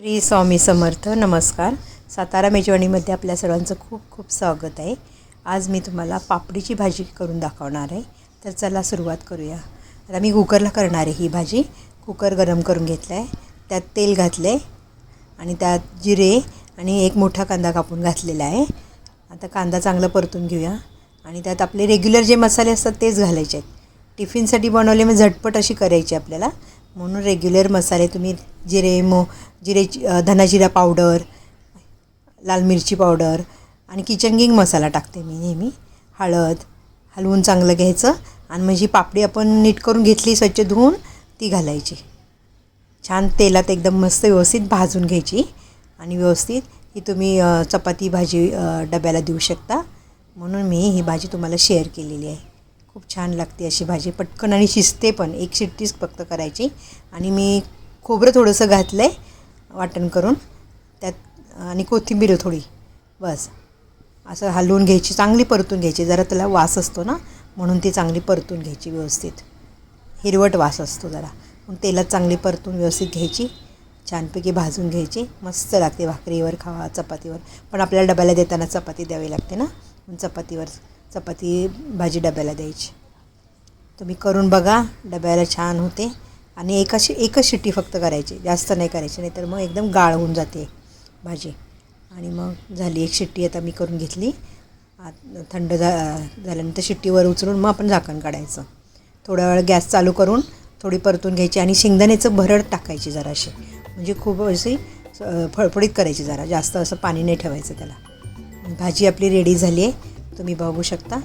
श्री स्वामी समर्थ नमस्कार. सातारा मेजवानीमध्ये आपल्या सर्वांचं खूप खूप स्वागत आहे. आज मी तुम्हाला पापडीची भाजी करून दाखवणार आहे. तर चला सुरुवात करूया. आता मी कुकरला करणार आहे ही भाजी. कुकर गरम करून घेतला आहे त्यात तेल घातलं आहे आणि त्यात जिरे आणि एक मोठा कांदा कापून घातलेला आहे. आता कांदा चांगला परतून घेऊया. आणि त्यात आपले रेग्युलर जे मसाले असतात तेच घालायचे आहेत. टिफिनसाठी बनवले मग झटपट अशी करायची आपल्याला. म्हणून रेग्युलर मसाले तुम्ही जिरे मो जिरेची धनाजिरा पावडर लाल मिरची पावडर आणि किचन किंग मसाला टाकते मी नेहमी. हळद हलवून चांगलं घ्यायचं आणि माझी पापडी आपण नीट करून घेतली स्वच्छ धुवून ती घालायची. छान तेलात एकदम मस्त व्यवस्थित भाजून घ्यायची आणि व्यवस्थित ही तुम्ही चपाती भाजी डब्याला देऊ शकता. म्हणून मी ही भाजी तुम्हाला शेअर केलेली आहे. खूप छान लागते अशी भाजी. पटकन आणि शिजते पण. एक शिट्टीच फक्त करायची. आणि मी खोबरं थोडंसं घातलं आहे वाटण करून त्यात आणि कोथिंबीर थोडी. बस. असं हलवून घ्यायची चांगली परतून घ्यायची. जरा त्याला वास असतो ना म्हणून ती चांगली परतून घ्यायची व्यवस्थित. हिरवट वास असतो जरा. मग तेलात चांगली परतून व्यवस्थित घ्यायची. छानपैकी भाजून घ्यायची. मस्त लागते भाकरीवर खावा चपातीवर. पण आपल्याला डब्याला देताना चपाती द्यावी लागते ना? चपातीवर चपाती भाजी डब्याला द्यायची. तुम्ही करून बघा डब्याला छान होते. आणि एकाशी एकच शिट्टी फक्त करायची जास्त नाही करायची नाही तर मग एकदम गाळ होऊन जाते भाजी. आणि मग झाली एक शिट्टी आता मी करून घेतली. आत थंड झा झाल्यानंतर शिट्टीवर उचलून मग आपण झाकण काढायचं. थोडा वेळ गॅस चालू करून थोडी परतून घ्यायची आणि शेंगदाण्याचं भरड टाकायची जराशी. म्हणजे खूप अशी फळफळीत करायची जरा जास्त असं पाणी नाही ठेवायचं त्याला. भाजी आपली रेडी झाली आहे. तुम्ही बघू शकता.